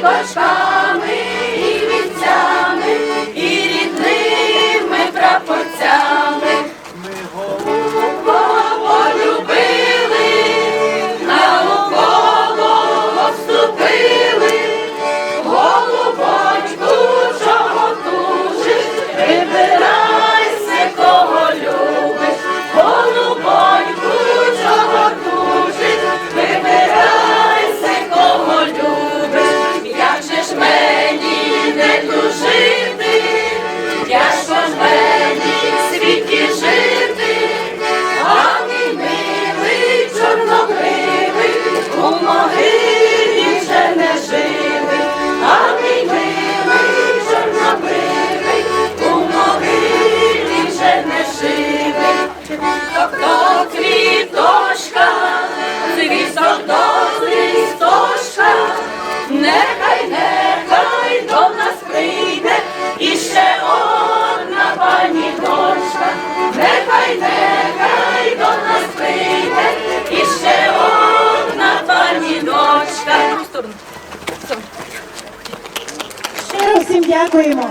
квіточками всім дякуємо.